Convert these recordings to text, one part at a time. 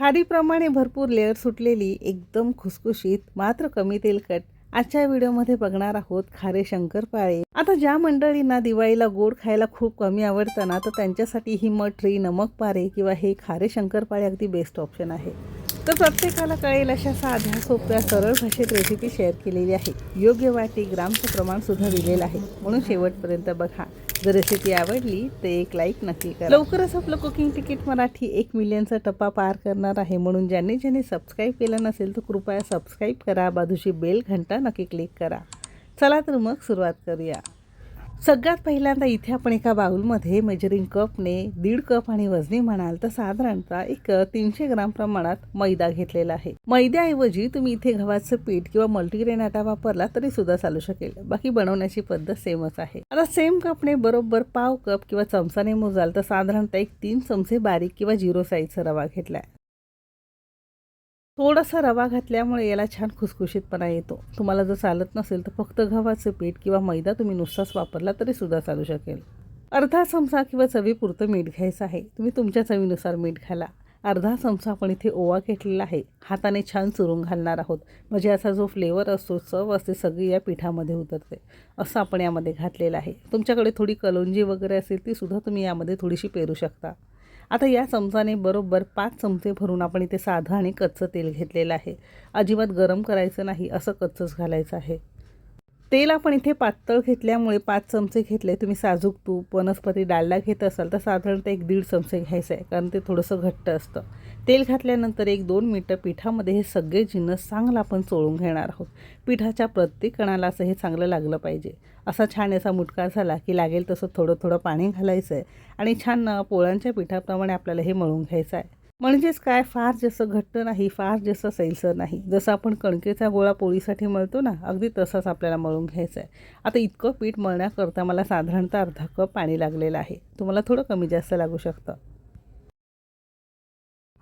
खाडीप्रमाणे भरपूर लेअर सुटलेली एकदम खुसखुशीत मात्र कमी तेलकट. आजच्या व्हिडिओमध्ये बघणार आहोत खारे शंकरपाळे. आता ज्या मंडळींना दिवाळीला गोड खायला खूप कमी आवडतं ना तर त्यांच्यासाठी ही मटरी नमक पारे किंवा हे खारे शंकरपाळे अगदी बेस्ट ऑप्शन आहे. तर प्रत्येकाला कळेल अशा साध्या सोप्या सरळ भाषेत रेसिपी शेअर केलेली आहे. योग्य वाटी ग्रामचं प्रमाण सुद्धा दिलेलं आहे. म्हणून शेवटपर्यंत बघा. जर रेसिपी आवडली तर एक लाईक नक्की करा. लवकरच आपलं कुकिंग तिकीट मराठी एक मिलियनचा टप्पा पार करणार आहे. म्हणून ज्यांनी ज्यांनी सबस्क्राईब केलं नसेल तर कृपया सबस्क्राईब करा. बाजूची बेल घंटा नक्की क्लिक करा. चला तर मग सुरुवात करूया. सगळ्यात पहिल्यांदा इथे आपण एका बाउलमध्ये मेजरिंग कपने दीड कप आणि वजनी म्हणाल तर साधारणतः एक तीनशे ग्राम प्रमाणात मैदा घेतलेला आहे. मैद्याऐवजी तुम्ही इथे गव्हाचं पीठ किंवा मल्टीग्रेन आटा वापरला तरी सुद्धा चालू शकेल. बाकी बनवण्याची पद्धत सेमच आहे. आता सेम कपने बरोबर पाव कप किंवा चमचाने मोजाल तर साधारणतः एक तीन चमचे बारीक किंवा झिरो साईजचा रवा घेतलाय. थोडासा रवा घातल्यामुळे याला छान खुसखुशीतपणा येतो. तुम्हाला जर चालत नसेल तर फक्त गव्हाचं पीठ किंवा मैदा तुम्ही नुसताच वापरला तरी सुद्धा चालू शकेल. अर्धा चमचा किंवा चवीपुरतं मीठ घ्यायचं आहे. तुम्ही तुमच्या चवीनुसार मीठ घाला. अर्धा चमचा आपण इथे ओवा घेतलेला आहे. हाताने छान चुरून घालणार आहोत. म्हणजे असा जो फ्लेवर असतो चव असते सगळी या पिठामध्ये उतरते. असं आपण यामध्ये घातलेलं आहे. तुमच्याकडे थोडी कलोंजी वगैरे असेल ती सुद्धा तुम्ही यामध्ये थोडीशी पेरू शकता. आता या चमचाने बरोबर पाच चमचे भरून आपण इथे साधं आणि कच्चं तेल घेतलेलं आहे. अजिबात गरम करायचं नाही असं कच्चंच घालायचं आहे. तेल आपण इथे पातळ घेतल्यामुळे पाच चमचे घेतले. तुम्ही साजूक तूप वनस्पती डालडा घेत असाल तर साधारणतः एक दीड चमचे घ्यायचं आहे कारण ते थोडंसं घट्ट असतं. तेल घातल्यानंतर एक दोन मिनटं पिठामध्ये हे सगळे जिन्नस चांगलं आपण चोळून घेणार आहोत. पिठाच्या प्रत्येक कणाला असं हे चांगलं लागलं पाहिजे. असा छान याचा मुटका झाला की लागेल तसं थोडं थोडं पाणी घालायचं आहे आणि छान पोळ्यांच्या पिठाप्रमाणे आपल्याला हे मळून घ्यायचं आहे. म्हणजेच काय? फार जसं घट्ट नाही फार जसं सैलसर नाही. जसं आपण कणकेचा गोळा पोळीसाठी मळतो ना अगदी तसंच आपल्याला मळून घ्यायचं आहे आता इतकं पीठ मळण्याकरता मला साधारणतः अर्धा कप पाणी लागलेलं आहे. तुम्हाला थोडं कमी जास्त लागू शकतं.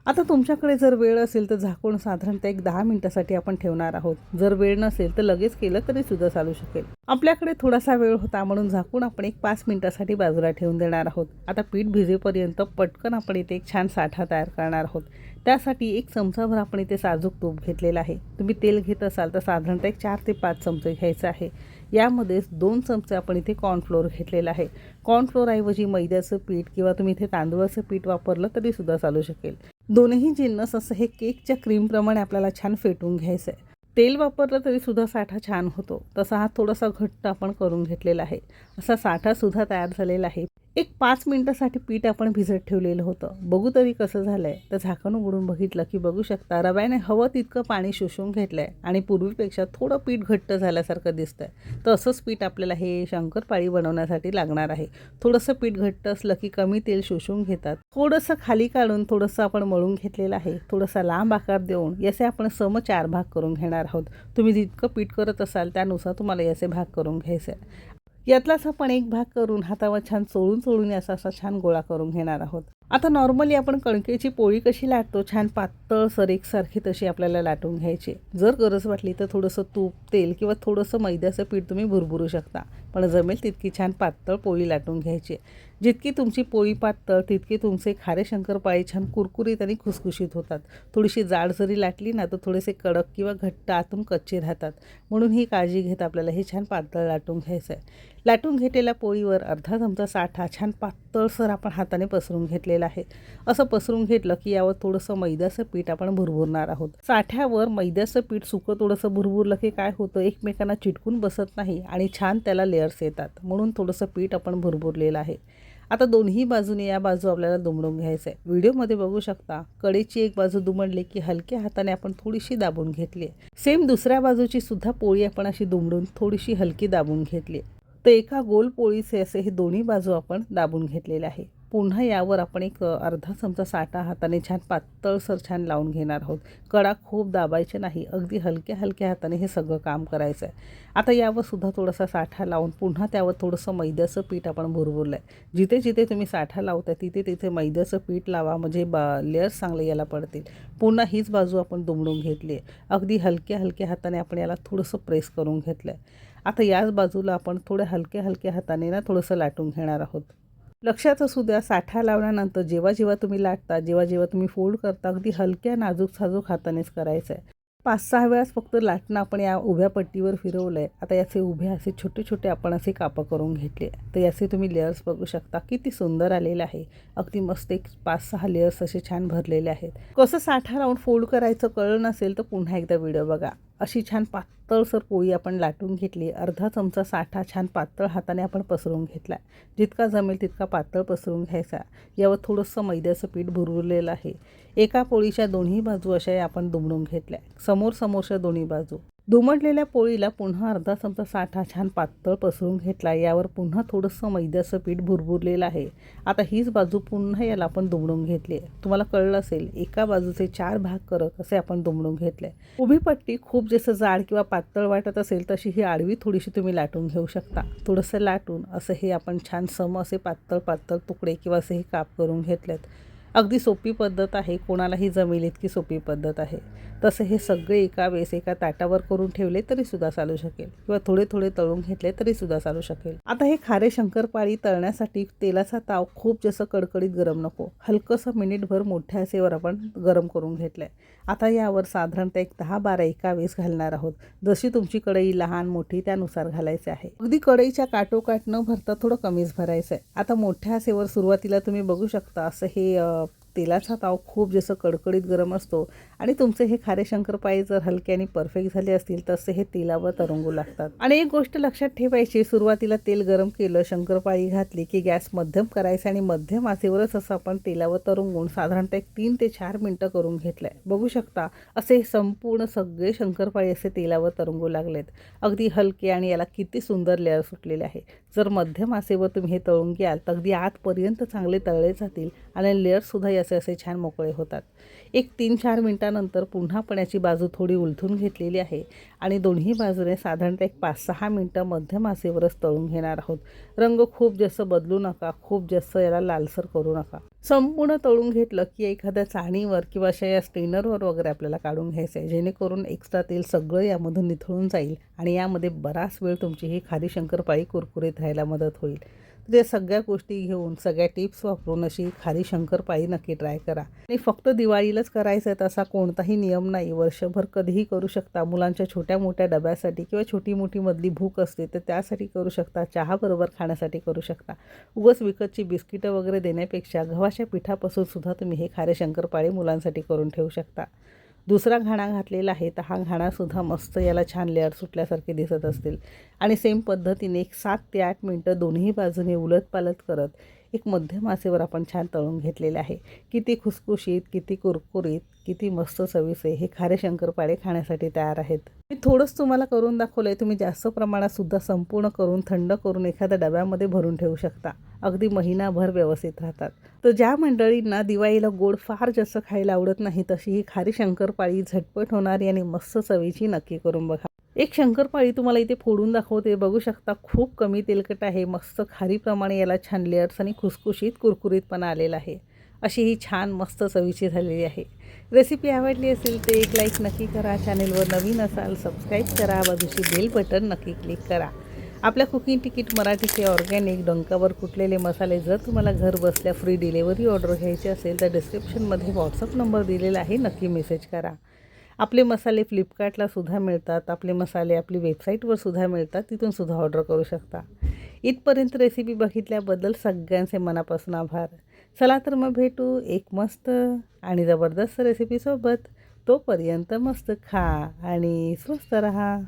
आता तुमच्याकडे जर वेळ असेल तर झाकून साधारणतः एक दहा मिनटासाठी आपण ठेवणार आहोत. जर वेळ नसेल तर लगेच केलं तरी सुद्धा चालू शकेल. आपल्याकडे थोडासा वेळ होता म्हणून झाकून आपण एक पाच मिनिटासाठी बाजूला ठेवून देणार आहोत. आता पीठ भिजेपर्यंत पटकन आपण इथे एक छान साठा तयार करणार आहोत. त्यासाठी एक चमचाभर आपण इथे साजूक तूप घेतलेलं आहे. तुम्ही तेल घेत असाल तर साधारणतः एक चार ते पाच चमचे घ्यायचं आहे. यामध्येच दोन चमचे आपण इथे कॉर्नफ्लोअर घेतलेलं आहे. कॉर्नफ्लोअरऐवजी मैद्याचं पीठ किंवा तुम्ही इथे तांदूळाचं पीठ वापरलं तरी सुद्धा चालू शकेल. दोनही जिन्नस असं हे केकच्या क्रीमप्रमाणे आपल्याला छान फेटून घ्यायचं आहे तेल वापरलं तरी सुद्धा साठा छान होतो. तसा हा थोडासा घट्ट आपण करून घेतलेला आहे. असा साठासुद्धा तयार झालेला आहे. एक पाच मिनटासाठी पीठ आपण भिजत ठेवलेलं होतं. बघू तरी कसं झालं आहे तर झाकण उघडून बघितलं की बघू शकता रव्याने हवं तितकं पाणी शोषून घेतलं आहे आणि पूर्वीपेक्षा थोडं पीठ घट्ट झाल्यासारखं दिसतं आहे तर असंच पीठ आपल्याला हे शंकरपाळी बनवण्यासाठी लागणार आहे. थोडंसं पीठ घट्ट असलं की कमी तेल शोषून घेतात. थोडंसं खाली काढून थोडंसं आपण मळून घेतलेलं आहे. थोडासा लांब आकार देऊन याचे आपण सम चार भाग करून घेणार आहोत. तुम्ही जितकं पीठ करत असाल त्यानुसार तुम्हाला याचे भाग करून घ्यायचे आहे यातलाच आपण एक भाग करून हातावर छान चोळून चोळून याचा असा छान गोळा करून घेणार आहोत. आता नॉर्मली आपण कणकेची पोळी कशी लाटतो छान पातळ सर एकसारखी तशी आपल्याला लाटून घ्यायची. जर गरज वाटली तर थोडंसं तूप तेल किंवा थोडंसं मैद्याचं पीठ तुम्ही भुरभुरू शकता. पण जमेल तितकी छान पातळ पोळी लाटून घ्यायची. जितकी तुमची पोळी पातळ तितकी तुमचे खारे शंकरपाळी छान कुरकुरीत आणि खुसखुशीत होतात. थोडीशी जाड जरी लाटली ना तर थोडेसे कडक किंवा घट्ट आतून कच्चे राहतात. म्हणून ही काळजी घेत आपल्याला हे छान पातळ लाटून घ्यायचं आहे लाटून घेतलेल्या पोळीवर अर्धा चमचा साठा छान पातळसर आपण हाताने पसरून घेतलेला आहे. असं पसरून घेतलं की यावर थोडंसं मैद्याचं पीठ आपण भुरभुरणार आहोत. साठ्यावर मैद्याचं पीठ सुकं थोडंसं भुरभुरलं की काय होतं? एकमेकांना चिटकून बसत नाही आणि छान त्याला लेअर्स येतात. म्हणून थोडंसं पीठ आपण भुरभुरलेलं आहे. आता दोन्ही बाजूने या बाजू आपल्याला दुमडून घ्यायचं आहे व्हिडिओमध्ये बघू शकता कडेची एक बाजू दुमडली की हलक्या हाताने आपण थोडीशी दाबून घेतली आहे. सेम दुसऱ्या बाजूची सुद्धा पोळी आपण अशी दुमडून थोडीशी हलकी दाबून घेतली तर एका गोल पोळीचे असे हे दोन्ही बाजू आपण दाबून घेतलेले आहे. पुन्हा यावर आपण एक अर्धा चमचा साठा हाताने छान पातळसर छान लावून घेणार आहोत. कडा खूप दाबायचे नाही अगदी हलक्या हलक्या हाताने हे सगळं काम करायचं आहे आता यावर सुद्धा थोडासा साठा लावून पुन्हा त्यावर थोडंसं मैद्याचं पीठ आपण भुरभुरलं आहे जिथे जिथे तुम्ही साठा लावताय तिथे तिथे मैद्याचं पीठ लावा म्हणजे बा लेअर्स चांगले याला पडतील. पुन्हा हीच बाजू आपण दुमडून घेतली आहे अगदी हलक्या हलक्या हाताने आपण याला थोडंसं प्रेस करून घेतलं आहे आता याच बाजूला आपण थोड्या हलक्या हलक्या हाताने ना थोडंसं लाटून घेणार आहोत. लक्षात असू द्या साठा लावल्यानंतर जेव्हा जेव्हा तुम्ही लाटता जेव्हा जेव्हा तुम्ही फोल्ड करता अगदी हलक्या नाजूक साजूक हातानेच करायचं आहे पाच सहा वेळास फक्त लाटणं आपण या उभ्या पट्टीवर फिरवलं आहे आता याचे उभे असे छोटे छोटे आपण असे कापं करून घेतले. तर याचे तुम्ही लेअर्स बघू शकता. किती सुंदर आलेलं आहे. अगदी मस्त एक पाच सहा लेअर्स असे छान भरलेले आहेत. कसं साठा लावून फोल्ड करायचं कळलं नसेल तर पुन्हा एकदा व्हिडिओ बघा. अशी छान पातळसर पोळी आपण लाटून घेतली. अर्धा चमचा साठा छान पातळ हाताने आपण पसरून घेतला. जितका जमेल तितका पातळ पसरून घ्यायचा. यावर थोडंसं मैद्याचं पीठ भुरवलेलं आहे. एका पोळीच्या दोन्ही बाजू अशा आपण दुमडून घेतल्या. समोर समोरच्या दोन्ही बाजू. दुमटलेल्या पोळीला पुन्हा अर्धा चमचा साठा छान पातळ पसरून घेतला. यावर पुन्हा थोडंसं मैद्याचं पीठ भुरभुरलेलं आहे. आता हीच बाजू पुन्हा याला आपण दुमडून घेतली आहे तुम्हाला कळलं असेल एका बाजूचे चार भाग करत असे आपण दुमडून घेतले. उभी पट्टी खूप जसं जाड किंवा पातळ वाटत असेल तशी ही आडवी थोडीशी तुम्ही लाटून घेऊ शकता. थोडंसं लाटून असं हे आपण छान सम असे पातळ पातळ तुकडे किंवा असे हे काप करून घेतलेत. अगदी सोपी पद्धत आहे. कोणालाही जमेल इतकी सोपी पद्धत आहे. तसं हे सगळे एका वेळेस एका ताटावर करून ठेवले तरी सुद्धा चालू शकेल. किंवा थोडे थोडे तळून घेतले तरी सुद्धा चालू शकेल. आता हे खारे शंकरपाळी तळण्यासाठी तेलाचा ताव खूप जसं कडकडीत गरम नको. हलकंसं मिनिटभर मोठ्या असेवर आपण गरम करून घेतलं आहे आता यावर साधारणतः एक दहा बारा एका वेळेस घालणार आहोत. जशी तुमची कढई लहान मोठी त्यानुसार घालायचे आहे. अगदी कढईच्या काटोकाट न भरता थोडं कमीच भरायचं आहे आता मोठ्या आचेवर सुरुवातीला तुम्ही बघू शकता असं हे show. तेलाचा ताव खूप जसं कडकडीत गरम असतो आणि तुमचे हे खारे शंकरपाळी जर हलके आणि परफेक्ट झाले असतील तसे हे तेलावर तरंगू लागतात. आणि एक गोष्ट लक्षात ठेवायची सुरुवातीला तेल गरम केलं शंकरपाळी घातली की गॅस मध्यम करायचा आणि मध्यम आचेवरच असं आपण तेलावर तरंगून साधारणतः एक तीन ते चार मिनटं करून घेतलंय. बघू शकता असे संपूर्ण सगळे शंकरपाळी असे तेलावर तरंगू लागलेत. अगदी हलके आणि याला किती सुंदर लेअर सुटलेले आहे. जर मध्यम आचेवर तुम्ही हे तळून घ्याल तर अगदी आतपर्यंत चांगले तळले जातील आणि लेअरसुद्धा याचे असे छान मोकळे होतात. एक तीन चार मिनटानंतर पुन्हा पण याची बाजू थोडी उलथून घेतलेली आहे आणि दोन्ही बाजूने साधारणतः एक पाच सहा मिनटं मध्यम आचेवरच तळून घेणार आहोत. रंग खूप जास्त बदलू नका खूप जास्त याला लालसर करू नका. संपूर्ण तळून घेतलं की एखाद्या चाणीवर किंवा अशा या स्टेनरवर वगैरे आपल्याला काढून घ्यायचं आहे जेणेकरून एक्स्ट्रा तेल सगळं यामधून निथळून जाईल आणि यामध्ये बराच वेळ तुमची ही खारी शंकरपाळी कुरकुरीत राहायला मदत होईल. जे सगळ्या गोष्टी घेऊन सगळ्या टिप्स वापरून अशी खारी शंकरपाळी नक्की ट्राय करा. आणि फक्त दिवाळीलाच करायचं आहे तसा कोणताही नियम नाही. वर्षभर कधीही करू शकता. मुलांच्या छोट्या मोठ्या डब्यासाठी किंवा छोटी मोठी मधली भूक असते तर त्यासाठी करू शकता. चहाबरोबर खाण्यासाठी करू शकता. उगस विकतची बिस्किटं वगैरे देण्यापेक्षा गव्हाच्या पिठापासून सुद्धा तुम्ही हे खारे शंकरपाळी मुलांसाठी करून ठेवू शकता. दुसरा घाणा घातलेला आहे तर हा घाणासुद्धा मस्त याला छान लेअर सुटल्यासारखे दिसत असतील. आणि सेम पद्धतीने एक सात ते आठ मिनटं दोन्ही बाजूने उलत पालत करत एक मध्यम आसेवर आपण छान तळून घेतलेले आहे. किती खुसखुशीत किती कुरकुरीत किती मस्त चवीचे हे खारे शंकरपाळे खाण्यासाठी तयार आहेत. मी थोडंच तुम्हाला करून दाखवलं आहे तुम्ही जास्त प्रमाणात सुद्धा संपूर्ण करून थंड करून एखाद्या डब्यामध्ये भरून ठेवू शकता. अगदी महिनाभर व्यवस्थित राहतात. तर ज्या मंडळींना दिवाळीला गोड फार जास्त खायला आवडत नाही तशी ही खारी शंकरपाळी झटपट होणारी आणि मस्त चवीची नक्की करून बघा. एक शंकरपाळी तुम्हाला इथे फोडून दाखवते. बघू शकता खूप कमी तेलकट आहे मस्त खारीप्रमाणे याला छान लेअर्स आणि खुसखुशीत कुरकुरीतपणा आलेला आहे. अशी ही छान मस्त चवीची झालेली आहे. रेसिपी आवडली असेल तर एक लाईक नक्की करा. चॅनेलवर नवीन असाल सबस्क्राईब करा. बाजूची बेल बटन नक्की क्लिक करा. आपल्या कुकिंग तिकीट मराठीचे ऑर्गॅनिक डंकावर कुटलेले मसाले जर तुम्हाला घर बसल्या फ्री डिलेवरी ऑर्डर घ्यायची असेल तर डिस्क्रिप्शनमध्ये व्हॉट्सअप नंबर दिलेला आहे. नक्की मेसेज करा. आपले मसाले फ्लिपकार्टला सुद्धा मिळतात. आपले मसाले आपली वेबसाईटवर सुद्धा मिळतात. तिथून सुद्धा ऑर्डर करू शकता. इथपर्यंत रेसिपी बघितल्याबद्दल सगळ्यांचे मनापासून आभार. चला तर मग भेटू एक मस्त आणि जबरदस्त रेसिपीसोबत तोपर्यंत मस्त खा आणि स्वस्त रहा.